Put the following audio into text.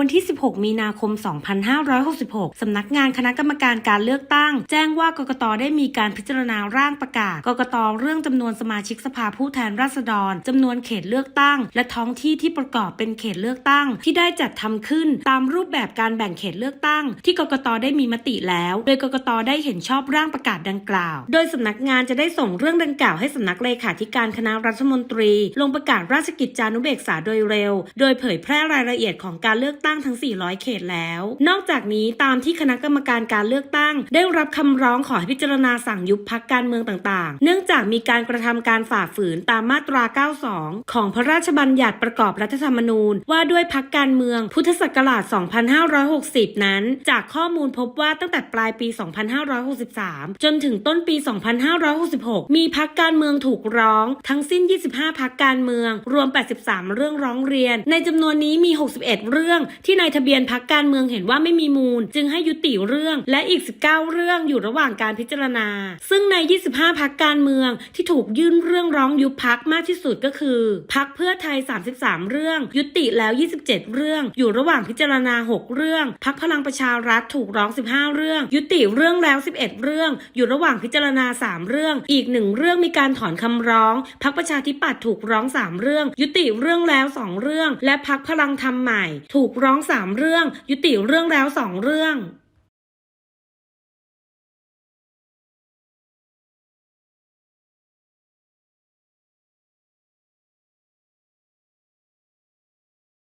วันที่ 16 มีนาคม 2566 สำนักงานคณะกรรมการการเลือกตั้ง แจ้งว่ากกตได้มีการพิจารณาร่างประกาศ กกตเรื่องจำนวนสมาชิกสภาผู้แทนราษฎรจำนวนเขตเลือกตั้ง และท้องที่ที่ประกอบเป็นเขตเลือกตั้ง ที่ได้จัดทำขึ้นตามรูปแบบการแบ่งเขตเลือกตั้ง ที่กกตได้มีมติแล้ว โดยกกตได้เห็นชอบร่างประกาศดังกล่าว โดยสำนักงานจะได้ส่งเรื่องดังกล่าวให้สำนักเลขาธิการคณะรัฐมนตรี ลงประกาศราชกิจจานุเบกษาโดยเร็ว โดยเผยแพร่รายละเอียดของการเลือกตั้งทั้ง 400 เขตแล้ว นอกจากนี้ตามที่คณะกรรมการการเลือกตั้ง ได้รับคำร้องขอให้พิจารณาสั่งยุบพักการเมืองต่างๆ เนื่องจากมีการกระทำการฝ่าฝืนตามมาตรา 92 ของพระราชบัญญัติประกอบรัฐธรรมนูญ ว่าด้วยพักการเมืองพุทธศักราช 2560 นั้น จากข้อมูลพบว่าตั้งแต่ปลายปี 2563 จนถึงต้นปี 2566 มีพักการเมืองถูกร้อง ทั้งสิ้น 25 พักการเมือง รวม 83 เรื่องร้องเรียน ในจำนวนนี้มี 61 เรื่องที่นายทะเบียนพักการเมืองเห็นว่าไม่มีมูล จึงให้ยุติเรื่องและอีก 19 เรื่องอยู่ระหว่างการพิจารณา ซึ่งใน 25 พักการเมืองที่ถูกยื่นเรื่องร้องยุบพักมากที่สุดก็คือ พักเพื่อไทย 33 เรื่อง ยุติแล้ว 27 เรื่อง อยู่ระหว่างพิจารณา 6 เรื่อง พักพลังประชารัฐถูกร้อง 15 เรื่อง ยุติเรื่องแล้ว 11 เรื่อง อยู่ระหว่างพิจารณา 3 เรื่อง อีกหนึ่งเรื่องมีการถอนคำร้อง พักประชาธิปัตย์ถูกร้อง 3 เรื่อง ยุติเรื่องแล้ว 2 เรื่อง และพักพลังธรรมใหม่ ถูกร้องสามเรื่อง ยุติเรื่องแล้วสองเรื่อง